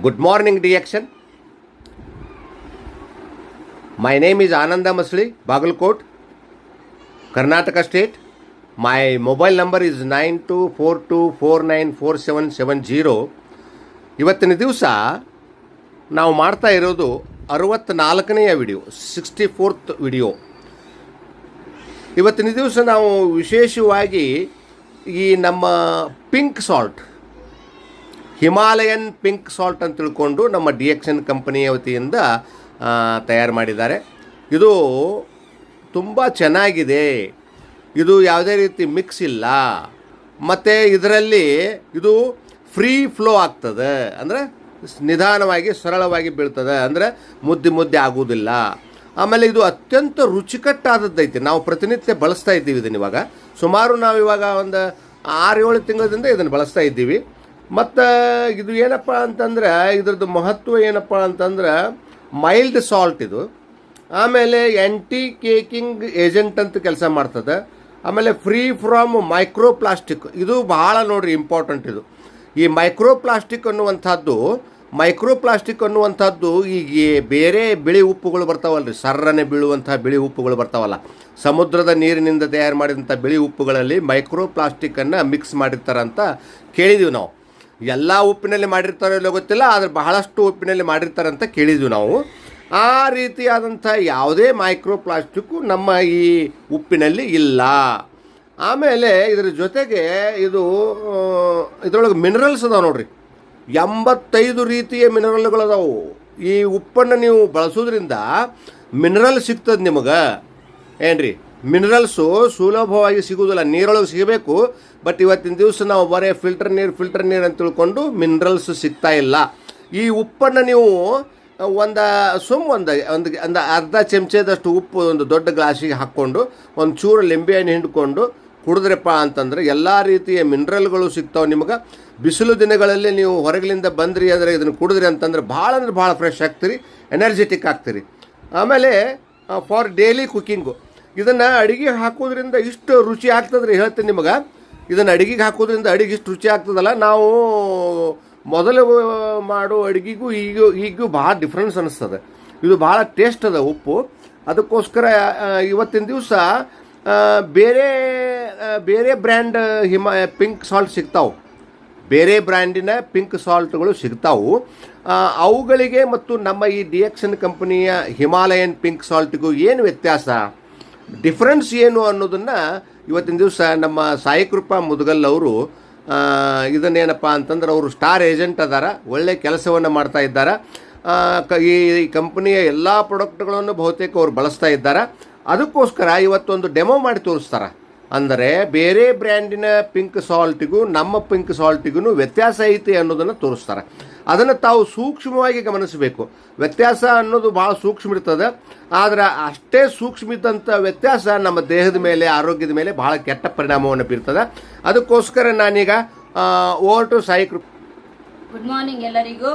Good morning, Reaction. My name is Ananda Masli, Bagalkot, Karnataka State. My mobile number is nine two four two four nine four seven seven zero ಇವತ್ತಿನ ದಿವಸ ನಾವು ಮಾಡ್ತಾ ಇರೋದು ಅರವತ್ತ್ನಾಲ್ಕನೆಯ video sixty fourth video ಇವತ್ತಿನ ದಿವಸ ನಾವು ವಿಶೇಷವಾಗಿ ಈ ನಮ್ಮ pink salt Himalayan pink salt ಅಂತ ತಿಳ್ಕೊಂಡು ನಮ್ಮ ಡಿ ಎಕ್ಸನ್ ಕಂಪನಿಯ ವತಿಯಿಂದ ತಯಾರು ಮಾಡಿದ್ದಾರೆ. ಇದು ತುಂಬ ಚೆನ್ನಾಗಿದೆ. ಇದು ಯಾವುದೇ ರೀತಿ ಮಿಕ್ಸ್ ಇಲ್ಲ. ಮತ್ತು ಇದರಲ್ಲಿ ಇದು ಫ್ರೀ ಫ್ಲೋ ಆಗ್ತದೆ. ಅಂದರೆ ನಿಧಾನವಾಗಿ, ಸರಳವಾಗಿ ಬೀಳ್ತದೆ. ಅಂದರೆ ಮುದ್ದೆ ಮುದ್ದೆ ಆಗುವುದಿಲ್ಲ. ಆಮೇಲೆ ಇದು ಅತ್ಯಂತ ರುಚಿಕಟ್ಟಾದದ್ದೈತಿ. ನಾವು ಪ್ರತಿನಿತ್ಯ ಬಳಸ್ತಾ ಇದ್ದೀವಿ ಇದನ್ನು ಇವಾಗ. ಸುಮಾರು ನಾವು ಇವಾಗ ಒಂದು ಆರು ಏಳು ತಿಂಗಳಿಂದ ಇದನ್ನು ಬಳಸ್ತಾ ಇದ್ದೀವಿ. ಮತ್ತು ಇದು ಏನಪ್ಪ ಅಂತಂದ್ರೆ, ಇದ್ರದ್ದು ಮಹತ್ವ ಏನಪ್ಪ ಅಂತಂದ್ರೆ ಮೈಲ್ಡ್ ಸಾಲ್ಟ್ ಇದು. ಆಮೇಲೆ ಆ್ಯಂಟಿ ಕೇಕಿಂಗ್ ಏಜೆಂಟ್ ಅಂತ ಕೆಲಸ ಮಾಡ್ತದೆ. ಆಮೇಲೆ ಫ್ರೀ ಫ್ರಮ್ ಮೈಕ್ರೋ ಪ್ಲಾಸ್ಟಿಕ್ ಇದು ಬಹಳ ನೋಡ್ರಿ ಇಂಪಾರ್ಟೆಂಟ್ ಇದು. ಈ ಮೈಕ್ರೋ ಪ್ಲಾಸ್ಟಿಕ್ ಅನ್ನುವಂಥದ್ದು ಮೈಕ್ರೋ ಪ್ಲಾಸ್ಟಿಕ್ ಅನ್ನುವಂಥದ್ದು ಈಗ ಬೇರೆ ಬಿಳಿ ಉಪ್ಪುಗಳು ಬರ್ತಾವಲ್ರಿ. ಸರ್ರನೆ ಬೀಳುವಂಥ ಬಿಳಿ ಉಪ್ಪುಗಳು ಬರ್ತಾವಲ್ಲ. ಸಮುದ್ರದ ನೀರಿನಿಂದ ತಯಾರು ಮಾಡಿದಂಥ ಬಿಳಿ ಉಪ್ಪುಗಳಲ್ಲಿ ಮೈಕ್ರೋ ಪ್ಲಾಸ್ಟಿಕ್ಕನ್ನು ಮಿಕ್ಸ್ ಮಾಡಿರ್ತಾರಂತ ಕೇಳಿದೀವಿ ನಾವು. ಎಲ್ಲ ಉಪ್ಪಿನಲ್ಲಿ ಮಾಡಿರ್ತಾರೋ ಇಲ್ಲೋ ಗೊತ್ತಿಲ್ಲ, ಆದರೆ ಬಹಳಷ್ಟು ಉಪ್ಪಿನಲ್ಲಿ ಮಾಡಿರ್ತಾರೆ ಅಂತ ಕೇಳಿದ್ವಿ ನಾವು. ಆ ರೀತಿಯಾದಂಥ ಯಾವುದೇ ಮೈಕ್ರೋಪ್ಲಾಸ್ಟಿಕ್ಕು ನಮ್ಮ ಈ ಉಪ್ಪಿನಲ್ಲಿ ಇಲ್ಲ. ಆಮೇಲೆ ಇದರ ಜೊತೆಗೆ ಇದು ಇದರೊಳಗೆ ಮಿನರಲ್ಸ್ ಅದಾವೆ ನೋಡ್ರಿ. ಎಂಬತ್ತೈದು ರೀತಿಯ ಮಿನರಲ್ಗಳು ಅದಾವು ಈ ಉಪ್ಪನ್ನು ನೀವು ಬಳಸೋದ್ರಿಂದ ಮಿನರಲ್ ಸಿಗ್ತದೆ ನಿಮಗೆ. ಏನ್ರಿ? ಮಿನರಲ್ಸು ಸುಲಭವಾಗಿ ಸಿಗುವುದಿಲ್ಲ. ನೀರೊಳಗೆ ಸಿಗಬೇಕು. ಬಟ್ ಇವತ್ತಿನ ದಿವಸ ನಾವು ಬರೀ ಫಿಲ್ಟರ್ ನೀರು ಫಿಲ್ಟರ್ ನೀರು ಅಂತ ತಿಳ್ಕೊಂಡು ಮಿನರಲ್ಸ್ ಸಿಗ್ತಾ ಇಲ್ಲ. ಈ ಉಪ್ಪನ್ನು ನೀವು ಒಂದು ಸುಮ್ ಒಂದು ಒಂದು ಒಂದು ಅರ್ಧ ಚಮಚದಷ್ಟು ಉಪ್ಪು ಒಂದು ದೊಡ್ಡ ಗ್ಲಾಸಿಗೆ ಹಾಕ್ಕೊಂಡು, ಒಂದು ಚೂರು ಲಿಂಬೆಹಣ್ಣು ಹಿಂಡ್ಕೊಂಡು ಕುಡಿದ್ರಪ್ಪ ಅಂತಂದ್ರೆ ಎಲ್ಲ ರೀತಿಯ ಮಿನರಲ್ಗಳು ಸಿಗ್ತಾವೆ ನಿಮಗೆ. ಬಿಸಿಲು ದಿನಗಳಲ್ಲಿ ನೀವು ಹೊರಗಲಿಂದ ಬಂದ್ರಿ ಅಂದರೆ ಇದನ್ನು ಕುಡಿದ್ರಿ ಅಂತಂದ್ರೆ ಭಾಳ ಅಂದ್ರೆ ಭಾಳ ಫ್ರೆಶ್ ಆಗ್ತೀರಿ ಎನರ್ಜೆಟಿಕ್ ಆಗ್ತೀರಿ. ಆಮೇಲೆ ಫಾರ್ ಡೈಲಿ ಕುಕ್ಕಿಂಗು ಇದನ್ನು ಅಡಿಗೆ ಹಾಕೋದ್ರಿಂದ ಇಷ್ಟು ರುಚಿ ಆಗ್ತದ್ರಿ ಹೇಳ್ತೀನಿ ನಿಮಗೆ. ಇದನ್ನು ಅಡುಗೆಗೆ ಹಾಕೋದ್ರಿಂದ ಅಡಿಗೆ ಇಷ್ಟು ರುಚಿ ಆಗ್ತದಲ್ಲ, ನಾವು ಮೊದಲು ಮಾಡೋ ಅಡುಗೆಗೂ ಈಗ, ಈಗೂ ಭಾಳ ಡಿಫ್ರೆನ್ಸ್ ಅನಿಸ್ತದೆ. ಇದು ಭಾಳ ಟೇಸ್ಟ್ ಅದ ಉಪ್ಪು. ಅದಕ್ಕೋಸ್ಕರ ಇವತ್ತಿನ ದಿವಸ ಬೇರೆ ಬೇರೆ ಬ್ರ್ಯಾಂಡ್ ಹಿಮ ಪಿಂಕ್ ಸಾಲ್ಟ್ ಸಿಗ್ತಾವೆ. ಬೇರೆ ಬ್ರ್ಯಾಂಡಿನ ಪಿಂಕ್ ಸಾಲ್ಟ್ಗಳು ಸಿಗ್ತಾವು. ಅವುಗಳಿಗೆ ಮತ್ತು ನಮ್ಮ ಈ ಡಿ ಕಂಪನಿಯ ಹಿಮಾಲಯನ್ ಪಿಂಕ್ ಸಾಲ್ಟ್ಗೂ ಏನು ವ್ಯತ್ಯಾಸ? ಡಿಫ್ರೆನ್ಸ್ ಏನು ಅನ್ನೋದನ್ನು ಇವತ್ತಿನ ದಿವಸ ನಮ್ಮ ಸಾಯಿಕೃಪಾ ಕೃಪಾ ಮುದಗಲ್ ಅವರು ಇದನ್ನೇನಪ್ಪ ಅಂತಂದ್ರೆ ಅವರು ಸ್ಟಾರ್ ಏಜೆಂಟ್ ಅದಾರ, ಒಳ್ಳೆ ಕೆಲಸವನ್ನು ಮಾಡ್ತಾ ಇದ್ದಾರೆ. ಈ ಕಂಪ್ನಿಯ ಎಲ್ಲ ಪ್ರಾಡಕ್ಟ್ಗಳನ್ನು ಬಹುತೇಕ ಅವ್ರು ಬಳಸ್ತಾ ಇದ್ದಾರೆ. ಅದಕ್ಕೋಸ್ಕರ ಇವತ್ತೊಂದು ಡೆಮೋ ಮಾಡಿ ತೋರಿಸ್ತಾರೆ. ಅಂದರೆ ಬೇರೆ ಬ್ರ್ಯಾಂಡಿನ ಪಿಂಕ್ ಸಾಲ್ಟಿಗೂ ನಮ್ಮ ಪಿಂಕ್ ಸಾಲ್ಟಿಗೂ ವ್ಯತ್ಯಾಸ ಐತಿ ಅನ್ನೋದನ್ನು ತೋರಿಸ್ತಾರೆ. ಅದನ್ನು ತಾವು ಸೂಕ್ಷ್ಮವಾಗಿ ಗಮನಿಸಬೇಕು. ವ್ಯತ್ಯಾಸ ಅನ್ನೋದು ಭಾಳ ಸೂಕ್ಷ್ಮ ಇರ್ತದೆ. ಆದರೆ ಅಷ್ಟೇ ಸೂಕ್ಷ್ಮ ಇದ್ದಂಥ ವ್ಯತ್ಯಾಸ ನಮ್ಮ ದೇಹದ ಮೇಲೆ, ಆರೋಗ್ಯದ ಮೇಲೆ ಭಾಳ ಕೆಟ್ಟ ಪರಿಣಾಮವನ್ನು ಬೀರ್ತದೆ. ಅದಕ್ಕೋಸ್ಕರ ನಾನೀಗ over to Sai good morning ಎಲ್ಲರಿಗೂ.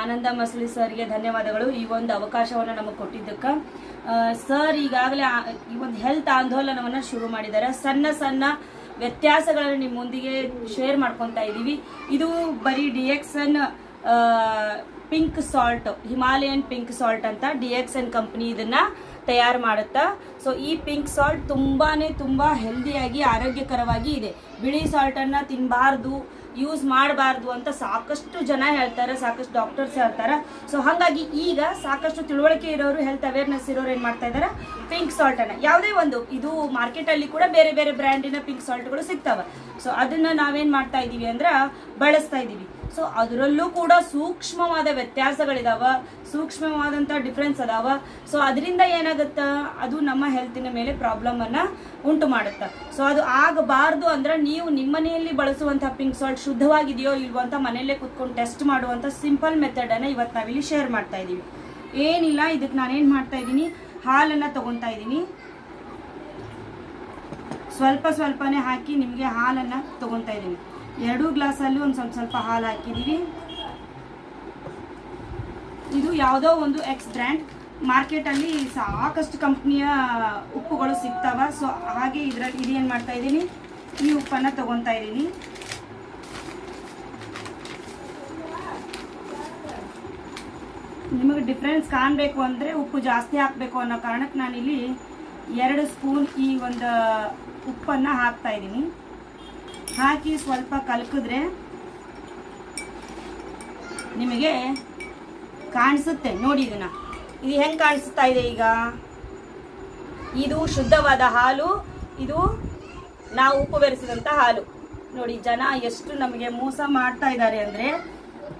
ಆನಂದ ಮಸಳಿ ಸರ್ಗೆ ಧನ್ಯವಾದಗಳು ಈ ಒಂದು ಅವಕಾಶವನ್ನು ನಮಗೆ ಕೊಟ್ಟಿದ್ದಕ್ಕೆ. ಸರ್ ಈಗಾಗಲೇ ಈ ಒಂದು ಹೆಲ್ತ್ ಆಂದೋಲನವನ್ನು ಶುರು ಮಾಡಿದ್ದಾರೆ ಸಣ್ಣ ಸಣ್ಣ ವ್ಯತ್ಯಾಸಗಳನ್ನು ನಿಮ್ಮೊಂದಿಗೆ ಶೇರ್ ಮಾಡ್ಕೊತಾ ಇದ್ದೀವಿ ಇದು ಬರೀ D ಎಕ್ಸನ್ pink salt Himalayan pink salt ಅಂತ ಡಿ ಎಕ್ಸನ್ ಕಂಪ್ನಿ ಇದನ್ನ ತಯಾರು ಮಾಡುತ್ತಾ. ಸೊ ಈ ಪಿಂಕ್ ಸಾಲ್ಟ್ ತುಂಬಾನೇ ತುಂಬಾ ಹೆಲ್ದಿಯಾಗಿ ಆರೋಗ್ಯಕರವಾಗಿ ಇದೆ. ಬಿಳಿ ಸಾಲ್ಟ್ ಅನ್ನ ತಿನ್ನಬಾರ್ದು ಯೂಸ್ ಮಾಡಬಾರ್ದು ಅಂತ ಸಾಕಷ್ಟು ಜನ ಹೇಳ್ತಾರೆ, ಸಾಕಷ್ಟು ಡಾಕ್ಟರ್ಸ್ ಹೇಳ್ತಾರೆ. ಸೊ ಹಾಗಾಗಿ ಈಗ ಸಾಕಷ್ಟು ತಿಳುವಳಿಕೆ ಇರೋರು ಹೆಲ್ತ್ ಅವೇರ್ನೆಸ್ ಇರೋರು ಏನು ಮಾಡ್ತಾ ಇದ್ದಾರೆ ಪಿಂಕ್ ಸಾಲ್ಟ್ ಅನ್ನ. ಯಾವುದೇ ಒಂದು, ಇದು ಮಾರ್ಕೆಟ್ ಅಲ್ಲಿ ಕೂಡ ಬೇರೆ ಬೇರೆ ಬ್ರ್ಯಾಂಡಿನ ಪಿಂಕ್ ಸಾಲ್ಟ್ಗಳು ಸಿಗ್ತಾವೆ. ಸೊ ಅದನ್ನ ನಾವೇನ್ ಮಾಡ್ತಾ ಇದ್ದೀವಿ ಅಂದ್ರೆ, ಬಳಸ್ತಾ ಇದೀವಿ. ಸೊ ಅದರಲ್ಲೂ ಕೂಡ ಸೂಕ್ಷ್ಮವಾದ ವ್ಯತ್ಯಾಸಗಳಿದಾವ ಸೂಕ್ಷ್ಮವಾದಂಥ ಡಿಫ್ರೆನ್ಸ್ ಅದಾವ. ಸೊ ಅದರಿಂದ ಏನಾಗುತ್ತ? ಅದು ನಮ್ಮ ಹೆಲ್ತಿನ ಮೇಲೆ ಪ್ರಾಬ್ಲಮ್ ಅನ್ನ ಉಂಟು ಮಾಡುತ್ತೆ. ಸೊ ಅದು ಆಗಬಾರ್ದು ಅಂದ್ರೆ ನೀವು ನಿಮ್ಮ ಮನೆಯಲ್ಲಿ ಬಳಸುವಂತಹ ಪಿಂಕ್ ಸಾಲ್ಟ್ ಶುದ್ಧವಾಗಿದೆಯೋ ಇಲ್ವೋ ಅಂತ ಮನೆಯಲ್ಲೇ ಕುತ್ಕೊಂಡು ಟೆಸ್ಟ್ ಮಾಡುವಂಥ ಸಿಂಪಲ್ ಮೆಥಡ್ ಅನ್ನ ಇವತ್ತು ನಾವಿಲ್ಲಿ ಶೇರ್ ಮಾಡ್ತಾ ಇದೀವಿ ಏನಿಲ್ಲ ಇದಕ್ಕೆ ನಾನೇನು ಮಾಡ್ತಾ ಇದ್ದೀನಿ? ಹಾಲನ್ನು ತಗೊತಾ ಇದ್ದೀನಿ. ಸ್ವಲ್ಪ ಸ್ವಲ್ಪನೇ ಹಾಕಿ ನಿಮಗೆ ಹಾಲನ್ನು ತಗೊತಾ ಇದ್ದೀನಿ. ಎರಡೂ ಗ್ಲಾಸಲ್ಲಿ ಒಂದು ಸ್ವಲ್ಪ ಸ್ವಲ್ಪ ಹಾಲು ಹಾಕಿದ್ದೀವಿ. ಇದು ಯಾವುದೋ ಒಂದು ಎಕ್ಸ್ ಬ್ರ್ಯಾಂಡ್ ಮಾರ್ಕೆಟಲ್ಲಿ ಸಾಕಷ್ಟು ಕಂಪ್ನಿಯ ಉಪ್ಪುಗಳು ಸಿಗ್ತಾವ. ಸೊ ಹಾಗೆ ಇದರಲ್ಲಿ ಏನು ಮಾಡ್ತಾ ಇದ್ದೀನಿ? ಈ ಉಪ್ಪನ್ನು ತಗೊತಾ ಇದ್ದೀನಿ. ನಿಮಗೆ ಡಿಫ್ರೆನ್ಸ್ ಕಾಣಬೇಕು ಅಂದರೆ ಉಪ್ಪು ಜಾಸ್ತಿ ಹಾಕಬೇಕು ಅನ್ನೋ ಕಾರಣಕ್ಕೆ ನಾನಿಲ್ಲಿ ಎರಡು ಸ್ಪೂನ್ ಈ ಒಂದು ಉಪ್ಪನ್ನು ಹಾಕ್ತಾ ಇದ್ದೀನಿ. ಹಾಕಿ ಸ್ವಲ್ಪ ಕಲಕಿದ್ರೆ ನಿಮಗೆ ಕಾಣಿಸುತ್ತೆ. ನೋಡಿ ಇದನ್ನ. ಇದು ಹೆಂಗೆ ಕಾಣಿಸ್ತಾ ಇದೆ ಈಗ? ಇದು ಶುದ್ಧವಾದ ಹಾಲು. ಇದು ನಾವು ಉಪ್ಪು ಬೆರೆಸಿದಂಥ ಹಾಲು. ನೋಡಿ, ಜನ ಎಷ್ಟು ನಮಗೆ ಮೋಸ ಮಾಡ್ತಾ ಇದ್ದಾರೆ ಅಂದರೆ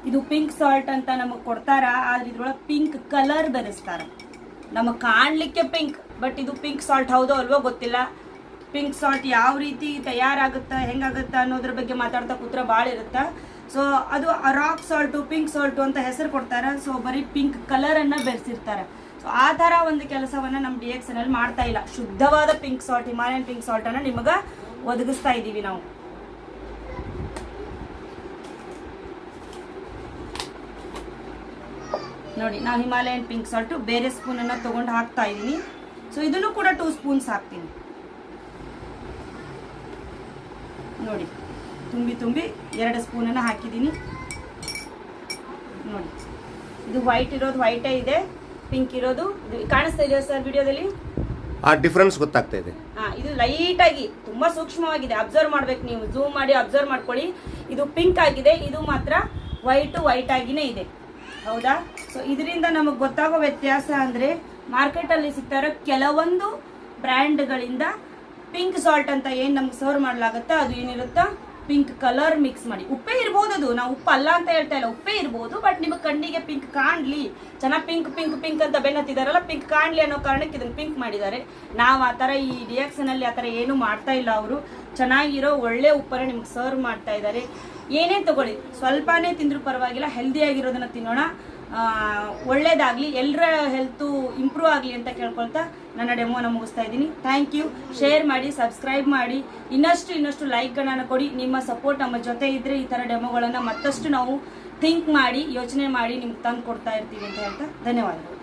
ಇದು ಪಿಂಕ್ ಸಾಲ್ಟ್ ಅಂತ ನಮಗೆ ಕೊಡ್ತಾರ? ಆದ್ರೆ ಇದ್ರೊಳಗೆ ಪಿಂಕ್ ಕಲರ್ ಬೆರೆಸ್ತಾರೆ ನಮಗೆ ಕಾಣಲಿಕ್ಕೆ ಪಿಂಕ್ ಬಟ್ ಇದು ಪಿಂಕ್ ಸಾಲ್ಟ್ ಹೌದೋ ಅಲ್ವೋ ಗೊತ್ತಿಲ್ಲ. ಪಿಂಕ್ ಸಾಲ್ಟ್ ಯಾವ ರೀತಿ ತಯಾರಾಗುತ್ತಾ, ಹೆಂಗಾಗುತ್ತಾ ಅನ್ನೋದ್ರ ಬಗ್ಗೆ ಮಾತಾಡ್ತಾ ಕೂತ್ರ ಭಾಳ ಇರುತ್ತೆ. ಸೊ ಅದು ರಾಕ್ ಸಾಲ್ಟು ಪಿಂಕ್ ಸಾಲ್ಟು ಅಂತ ಹೆಸರು ಕೊಡ್ತಾರೆ. ಸೊ ಬರೀ ಪಿಂಕ್ ಕಲರನ್ನು ಬೆರೆಸಿರ್ತಾರೆ. ಸೊ ಆ ಥರ ಒಂದು ಕೆಲಸವನ್ನು ನಮ್ಮ ಡಿ ಎಕ್ಸ್ ಎನ್ ಮಾಡ್ತಾ ಇಲ್ಲ. ಶುದ್ಧವಾದ ಪಿಂಕ್ ಸಾಲ್ಟ್ ಹಿಮಾಲಯನ್ ಪಿಂಕ್ ಸಾಲ್ಟನ್ನು ನಿಮಗೆ ಒದಗಿಸ್ತಾ ಇದ್ದೀವಿ ನಾವು. ನೋಡಿ ನಾವು ಹಿಮಾಲಯನ್ ಪಿಂಕ್ ಸಾಲ್ಟು ಬೇರೆ ಸ್ಪೂನನ್ನು ತೊಗೊಂಡು ಹಾಕ್ತಾ ಇದ್ದೀನಿ ಸೊ ಇದನ್ನು ಕೂಡ ಟೂ ಸ್ಪೂನ್ಸ್ ಹಾಕ್ತೀನಿ. ನೋಡಿ ತುಂಬಿ ತುಂಬಿ ಎರಡು ಸ್ಪೂನನ್ನು ಹಾಕಿದ್ದೀನಿ. ನೋಡಿ ಇದು ವೈಟ್ ಇರೋದು ವೈಟೇ ಇದೆ ಪಿಂಕ್ ಇರೋದು. ಕಾಣಿಸ್ತಾ ಇದೆಯಾ ಸರ್ ವಿಡಿಯೋದಲ್ಲಿ? ಆ ಡಿಫ್ರೆನ್ಸ್ ಗೊತ್ತಾಗ್ತಾ ಇದೆ. ಹಾ ಇದು ಲೈಟ್ ಆಗಿ ತುಂಬಾ ಸೂಕ್ಷ್ಮವಾಗಿದೆ. ಅಬ್ಸರ್ವ್ ಮಾಡ್ಬೇಕು ನೀವು. ಝೂಮ್ ಮಾಡಿ ಅಬ್ಸರ್ವ್ ಮಾಡ್ಕೊಳ್ಳಿ. ಇದು ಪಿಂಕ್ ಆಗಿದೆ ಇದು ಮಾತ್ರ ವೈಟ್ ವೈಟ್ ಆಗಿನೇ ಇದೆ. ಹೌದಾ? ಸೊ ಇದರಿಂದ ನಮಗೆ ಗೊತ್ತಾಗೋ ವ್ಯತ್ಯಾಸ ಅಂದ್ರೆ ಮಾರ್ಕೆಟ್ ಅಲ್ಲಿ ಸಿಗ್ತಾ ಇರೋ ಕೆಲವೊಂದು ಬ್ರ್ಯಾಂಡ್ಗಳಿಂದ ಪಿಂಕ್ ಸಾಲ್ಟ್ ಅಂತ ಏನು ನಮ್ಗೆ ಸರ್ವ್ ಮಾಡ್ಲಾಗತ್ತಾ? ಅದು ಏನಿರುತ್ತಾ? ಪಿಂಕ್ ಕಲರ್ ಮಿಕ್ಸ್ ಮಾಡಿ. ಉಪ್ಪೇ ಇರ್ಬೋದು ಅದು. ನಾವು ಉಪ್ಪು ಅಲ್ಲ ಅಂತ ಹೇಳ್ತಾ ಇಲ್ಲ. ಉಪ್ಪೇ ಇರ್ಬೋದು ಬಟ್ ನಿಮಗೆ ಕಣ್ಣಿಗೆ ಪಿಂಕ್ ಕಾಣ್ಲಿ. ಚೆನ್ನಾಗಿ ಪಿಂಕ್ ಪಿಂಕ್ ಪಿಂಕ್ ಅಂತ ಬೆನ್ನತ್ತಿದಾರಲ್ಲ ಪಿಂಕ್ ಕಾಣ್ಲಿ ಅನ್ನೋ ಕಾರಣಕ್ಕೆ ಇದನ್ನು ಪಿಂಕ್ ಮಾಡಿದ್ದಾರೆ. ನಾವು ಆ ಥರ ಈ ರಿಯಾಕ್ಷನ್ ಅಲ್ಲಿ ಆ ಥರ ಏನು ಮಾಡ್ತಾ ಇಲ್ಲ ಅವರು. ಚೆನ್ನಾಗಿರೋ ಒಳ್ಳೆ ಉಪ್ಪನ್ನ ನಿಮ್ಗೆ ಸರ್ವ್ ಮಾಡ್ತಾ ಇದ್ದಾರೆ. ಏನೇ ತಗೊಳ್ಳಿ? ಸ್ವಲ್ಪನೇ ತಿಂದರೂ ಪರವಾಗಿಲ್ಲ ಹೆಲ್ದಿಯಾಗಿರೋದನ್ನು ತಿನ್ನೋಣ. ಒಳ್ಳೇದಾಗ್ಲಿ ಎಲ್ಲರ ಹೆಲ್ತು ಇಂಪ್ರೂವ್ ಆಗಲಿ ಅಂತ ಕೇಳ್ಕೊಳ್ತಾ ನನ್ನ ಡೆಮೋನ ಮುಗಿಸ್ತಾ ಇದ್ದೀನಿ. ಥ್ಯಾಂಕ್ ಯು ಶೇರ್ ಮಾಡಿ ಸಬ್ಸ್ಕ್ರೈಬ್ ಮಾಡಿ. ಇನ್ನಷ್ಟು ಇನ್ನಷ್ಟು ಲೈಕ್ಗಳನ್ನು ಕೊಡಿ. ನಿಮ್ಮ ಸಪೋರ್ಟ್ ನಮ್ಮ ಜೊತೆ ಇದ್ದರೆ ಈ ಥರ ಡೆಮೋಗಳನ್ನು ಮತ್ತಷ್ಟು ನಾವು ಥಿಂಕ್ ಮಾಡಿ, ಯೋಚನೆ ಮಾಡಿ ನಿಮ್ಗೆ ತಂದು ಕೊಡ್ತಾ ಇರ್ತೀವಿ ಅಂತ ಹೇಳ್ತಾ ಧನ್ಯವಾದಗಳು.